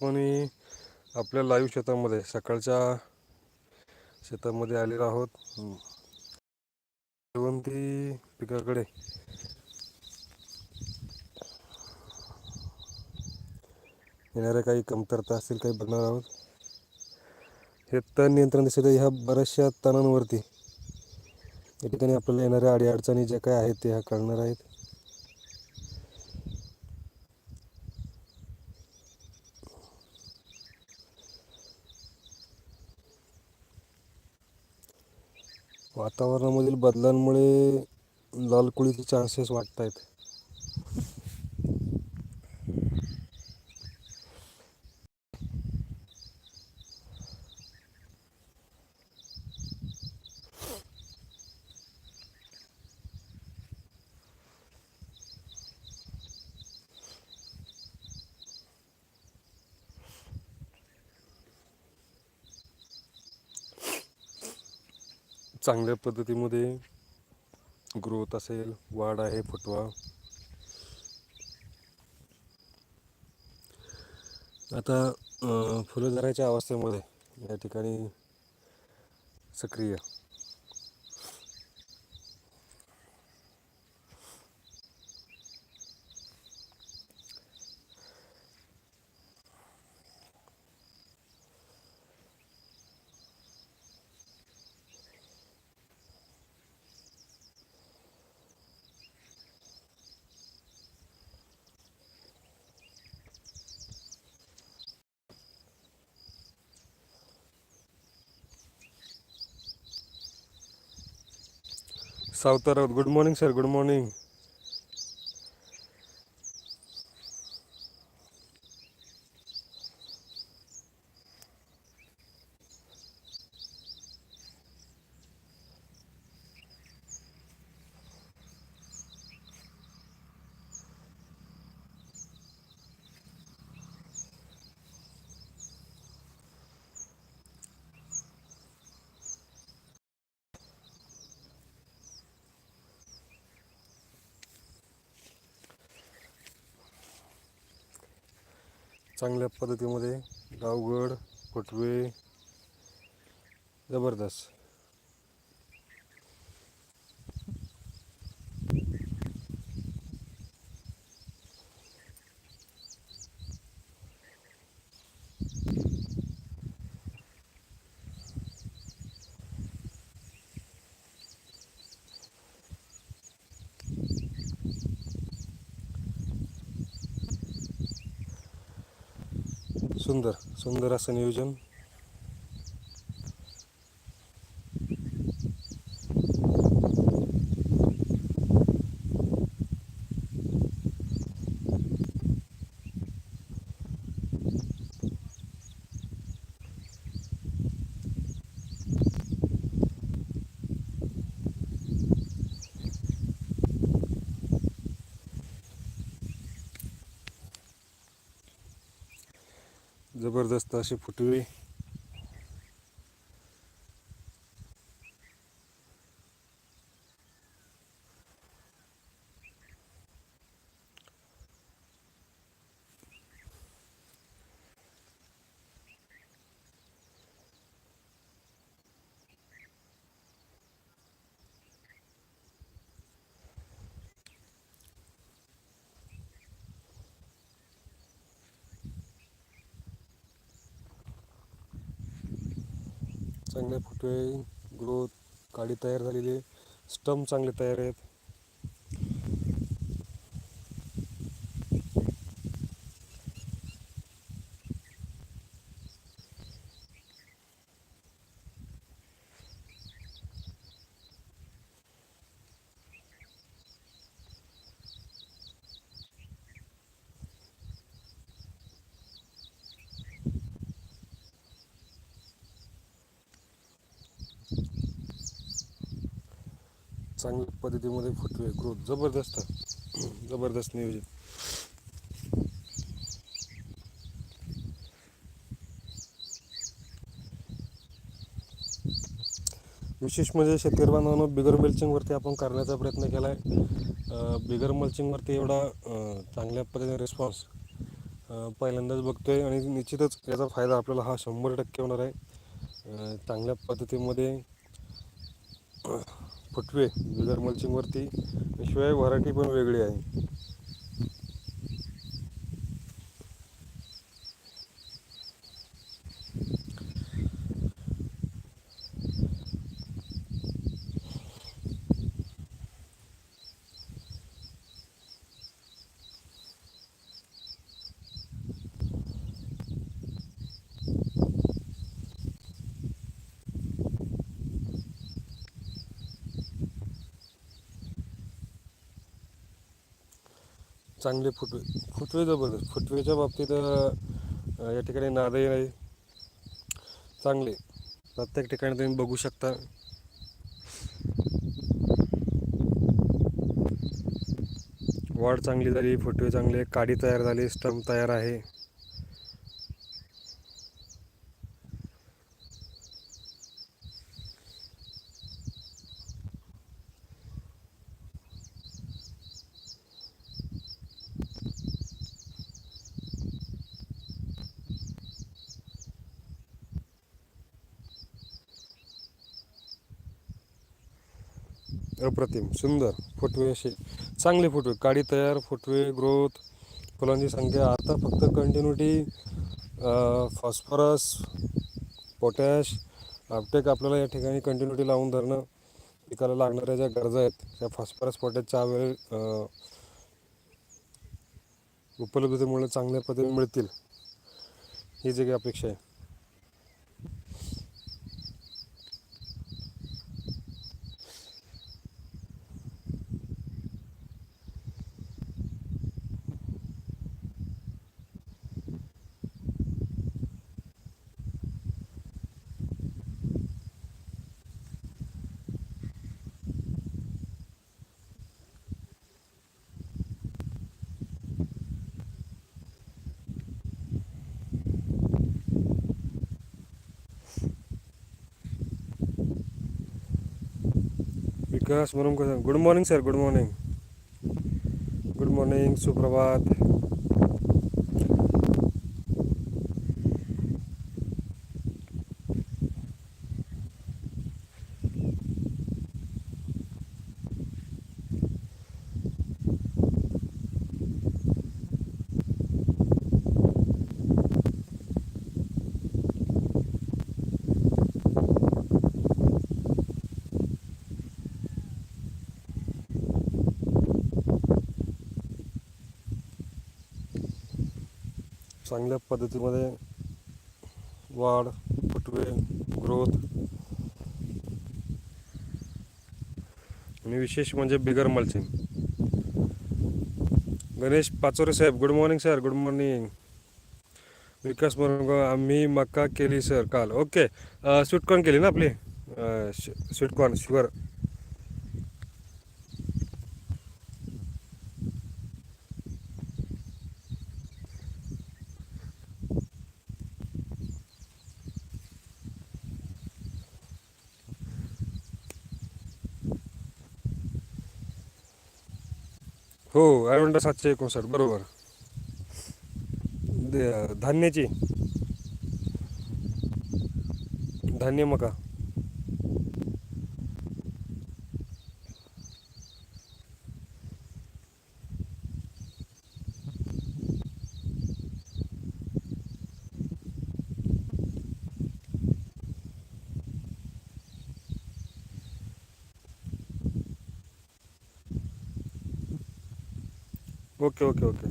आणि आपल्या लाईव्ह शेतामध्ये सकाळच्या शेतामध्ये आलेलो आहोत. शेवंती पिकाकडे. येणाऱ्या काही कमतरता असतील काही बघणार आहोत. हे तण नियंत्रण दिसत आहे ह्या बऱ्याचशा तणांवरती. या ठिकाणी आपल्याला येणाऱ्या अडीअडचणी ज्या काय आहेत त्या कळणार आहेत. वातावरणामधील बदलांमुळे लाल कोळीचे चान्सेस वाटत आहेत चांगल्या पद्धतीमध्ये ग्रोथ असेल वाढ आहे फुटवा. आता फुलझराच्या अवस्थेमध्ये या ठिकाणी सक्रिय. सावतर good morning sir good morning चांगल्या पद्धतीमध्ये गावगड फुटवे जबरदस्त. सुंदर सुंदर असं नियोजन. जबरदस्त असे फुटवे चांगले फुटवे ग्रोथ काडी तयार झालेली स्टम चांगले तयार आहेत चांगल्या पद्धतीमध्ये फुटवे ग्रोथ जबरदस्त जबरदस्त नियोजन. विशेष म्हणजे शेतकरी बांधवांनो बिगर मल्चिंगवरती आपण करण्याचा प्रयत्न केला आहे बिगर मल्चिंगवरती एवढा चांगल्या पद्धतीने रिस्पॉन्स पहिल्यांदाच बघतोय आणि निश्चितच याचा फायदा आपल्याला हा शंभर टक्के होणार आहे. चांगल्या पद्धतीमध्ये फुटवे बिगर मल्चिंगवरती शिवाय व्हरायटी पण वेगळी आहे. चांगले फुटवे फुटवे जबरदस्त फुटवेच्या बाबतीत या ठिकाणी नादही नाही. चांगले. प्रत्येक ठिकाणी तुम्ही बघू शकता. वाढ चांगली झाली फुटवे चांगले काडी तयार झाली स्टंप तयार आहे. अप्रतिम सुंदर फुटवे असे. चांगले फुटवे काडी तयार फुटवे ग्रोथ. फुलांची संख्या आता फक्त कंटिन्युटी फॉस्फरस पोटॅश आपटेक आपल्याला या ठिकाणी कंटिन्युटी लावून धरणं पिकाला लागणाऱ्या ज्या गरजा आहेत त्या फॉस्फरस पोटॅशच्या वेळ उपलब्धतेमुळे चांगल्या पद्धतीने मिळतील. ही जी काही अपेक्षा आहे. विकास म्हणून कसं good morning sir good morning good morning सुप्रभात चांगल्या पद्धतीमध्ये वाढ फुटवे ग्रोथ. आणि विशेष म्हणजे बिगर मल्चिंग गणेश पाचोरे साहेब good morning sir good morning Vikas म्हणून आम्ही मका केली सर काल. ओके स्वीटकॉर्न केली ना आपली? स्वीटकॉर्न शुगर हो सातशे एकोणसाठ बरोबर. धान्याची. धान्य मका. ओके ओके ओके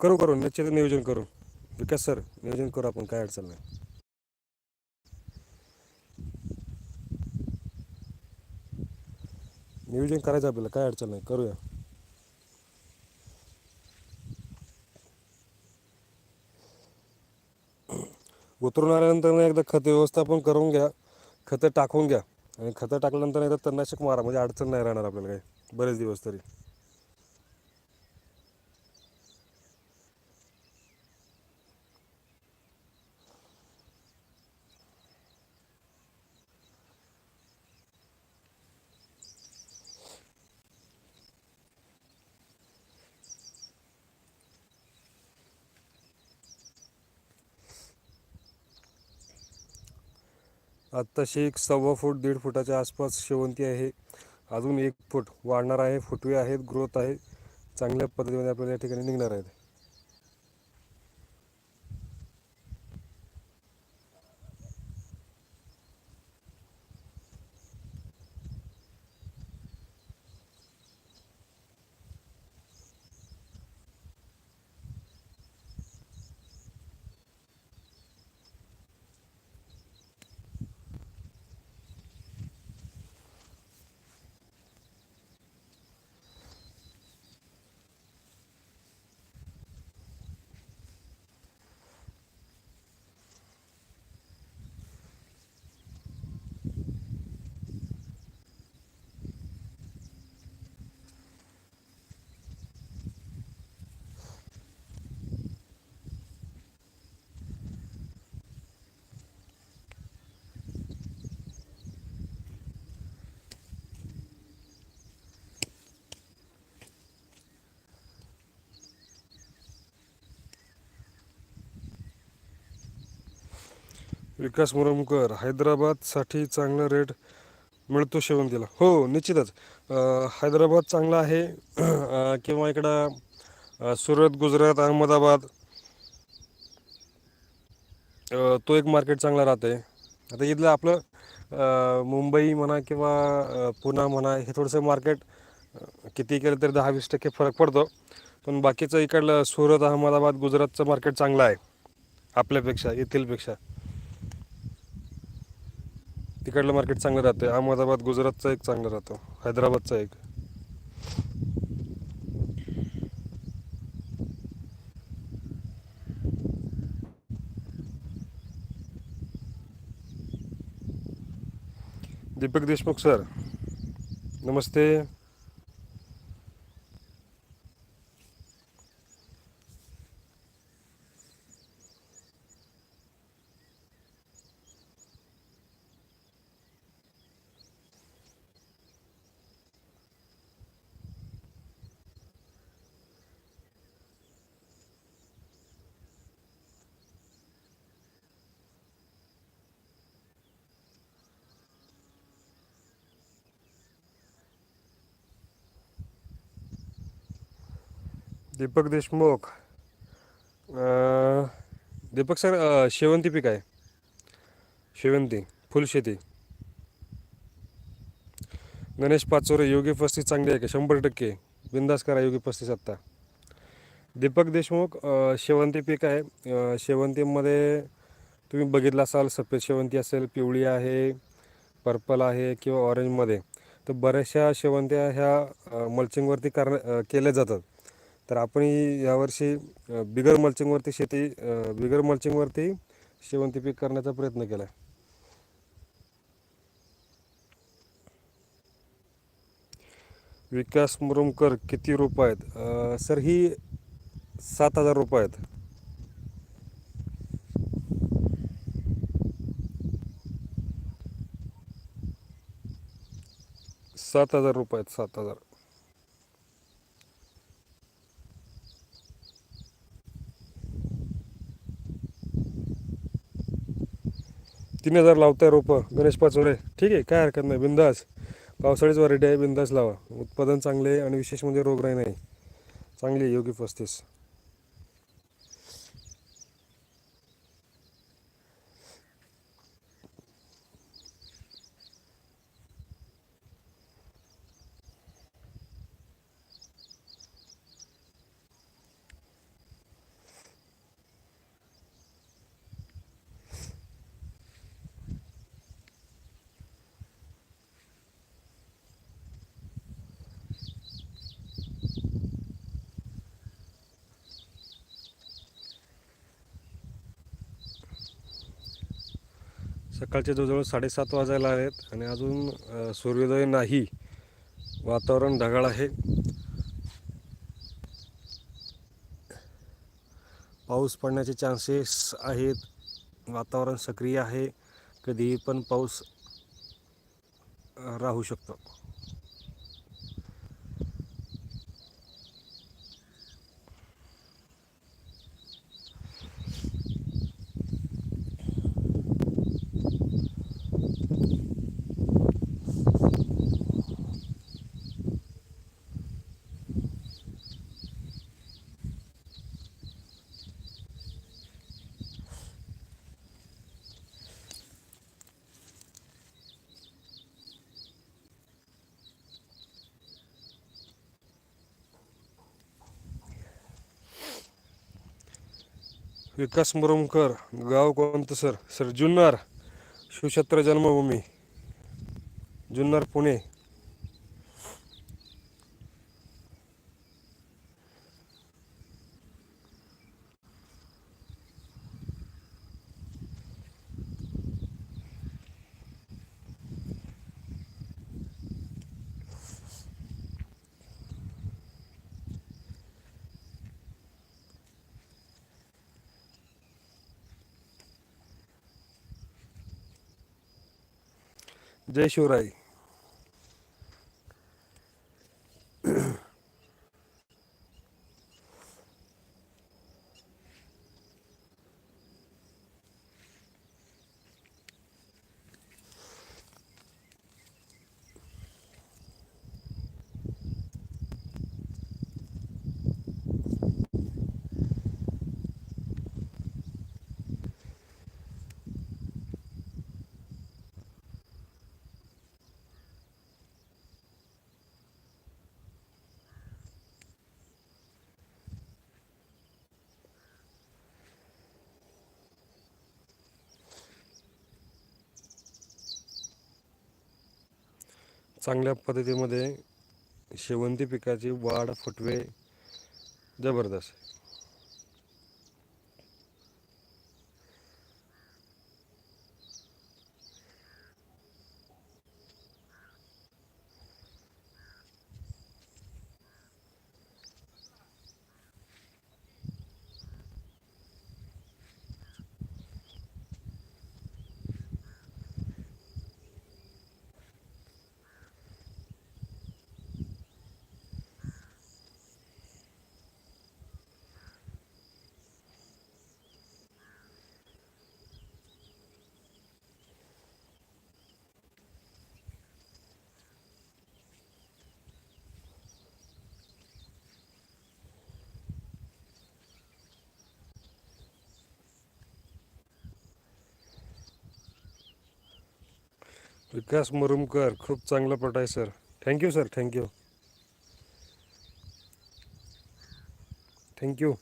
करू करू निश्चित नियोजन करू. विकास सर नियोजन करू आपण काय अडचण नाही. नियोजन करायचं आपल्याला काय अडचण नाही करूया. उतरून आल्यानंतर एकदा खत व्यवस्थापन करून घ्या खतं टाकून घ्या. आणि खतं टाकल्यानंतर एकदा तणनाशक मारा म्हणजे अडचण नाही राहणार आपल्याला काही. बरेच दिवस तरी. आत्ताशी एक सव्वा फूट दीड फुटाच्या आसपास शेवंती आहे. अजून एक फूट वाढणार आहे फुटवे आहेत ग्रोथ आहे. चांगल्या पद्धतीमध्ये आपल्याला या ठिकाणी निघणार आहेत. विकास मुरमकर हैदराबादसाठी चांगला रेट मिळतो शेवंतीला हो निश्चितच. हैदराबाद चांगला आहे. किंवा इकडं सुरत गुजरात अहमदाबाद तो एक मार्केट चांगला राहते आता इथलं आपलं मुंबई म्हणा किंवा पुणा म्हणा हे थोडंसं मार्केट किती केलं तरी दहा वीस टक्के फरक पडतो. पण बाकीचं इकडलं सुरत अहमदाबाद गुजरातचं मार्केट चांगलं आहे. आपल्यापेक्षा येथीलपेक्षा. तिकडलं मार्केट चांगलं राहतं. अहमदाबाद गुजरातचं एक चांगलं राहतं. हैदराबादचं एक. दीपक देशमुख सर नमस्ते. दीपक देशमुख. दीपक सर शेवंती पीक आहे. शेवंती फुलशेती गणेश पाचोरे योगी पस्तीस चांगली आहे का? शंभर टक्के. बिंदास करा योगी पस्तीस आत्ता. दीपक देशमुख शेवंती पीक आहे. शेवंतीमध्ये तुम्ही बघितलं असाल सफेद शेवंती असेल पिवळी आहे पर्पल आहे किंवा ऑरेंजमध्ये तर बऱ्याचशा शेवंत्या ह्या मल्चिंगवरती कर केल्या जातात. तर आपणही यावर्षी बिगर मल्चिंगवरती शेती बिगर मल्चिंगवरती शेवंती पीक करण्याचा प्रयत्न केला आहे विकास मुरुमकर किती रोपं आहेत सर ही सात हजार रोपं आहेत सात हजार रुपये आहेत सात हजार. तीन हजार लावताय रोपं गणेश पाचोरे ठीक आहे काय हरकत नाही बिंदास. पावसाळीच व्हरायटी आहे बिंदास लावा. उत्पादन चांगले आहे आणि विशेष म्हणजे रोगराई नाही. चांगली आहे योगी पस्तीस. सकाळचे जवळजवळ साडेसात वाजायला आहेत आणि अजून सूर्योदय नाही. वातावरण ढगाळ आहे. पाऊस पडण्याचे चान्सेस आहेत. वातावरण सक्रिय आहे. कधीही पण पाऊस राहू शकतो. विकास मुरमकर गाव कोणतं सर? सर जुन्नर. शिवक्षेत्र जन्मभूमी. जुन्नर पुणे. जय शिवराय. चांगल्या पद्धतीमध्ये शेवंती पिकाची वाढ फुटवे जबरदस्त. विकास मुरुमकर खूप चांगला पट आहे sir thank you sir thank you thank you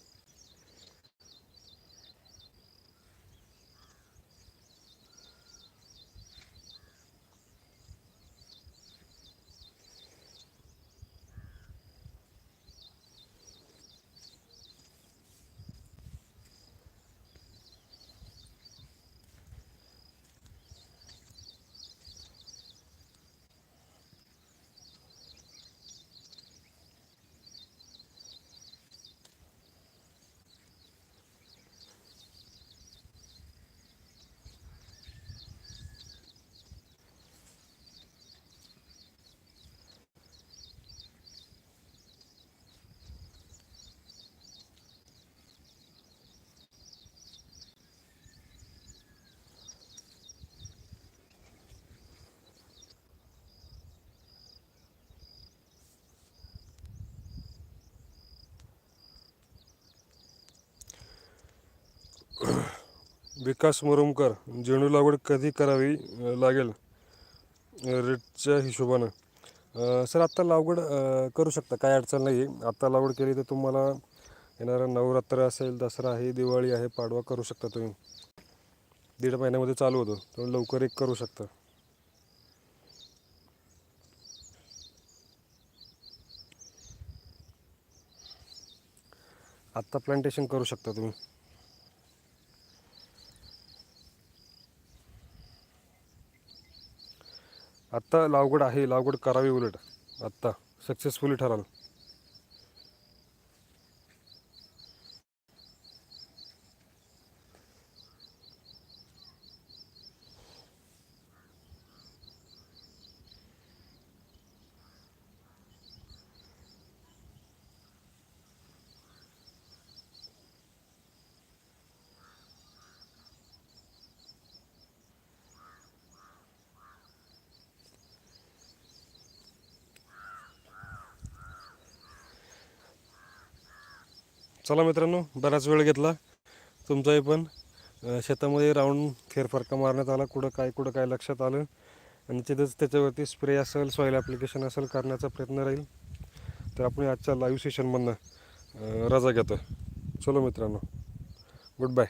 Vikas Murumkar झेंडू लागवड कधी करावी लागेल? रेटच्या हिशोबानं. सर आत्ता लागवड करू शकता? काय अडचण नाही आहे आत्ता लागवड केली तर तुम्हाला येणारं नवरात्र असेल दसरा आहे दिवाळी आहे पाडवा करू शकता तुम्ही. दीड महिन्यामध्ये चालू होतो. तुम्ही लवकर एक करू शकता. आत्ता प्लांटेशन करू शकता तुम्ही. आत्ता लागवड आहे लागवड करावी उलट. आत्ता सक्सेसफुली ठराल. चला मित्रांनो बराच वेळ घेतला. तुमचाही पण. शेतामध्ये राऊंड फेरफारका मारण्यात आला. कुठं काय कुठं काय लक्षात आलं? आणि तिथंच त्याच्यावरती स्प्रे असेल सॉईल ॲप्लिकेशन असेल करण्याचा प्रयत्न राहील. तर आपण आजच्या लाईव्ह सेशनमधनं रजा घेतो चलो मित्रांनो. Good bye.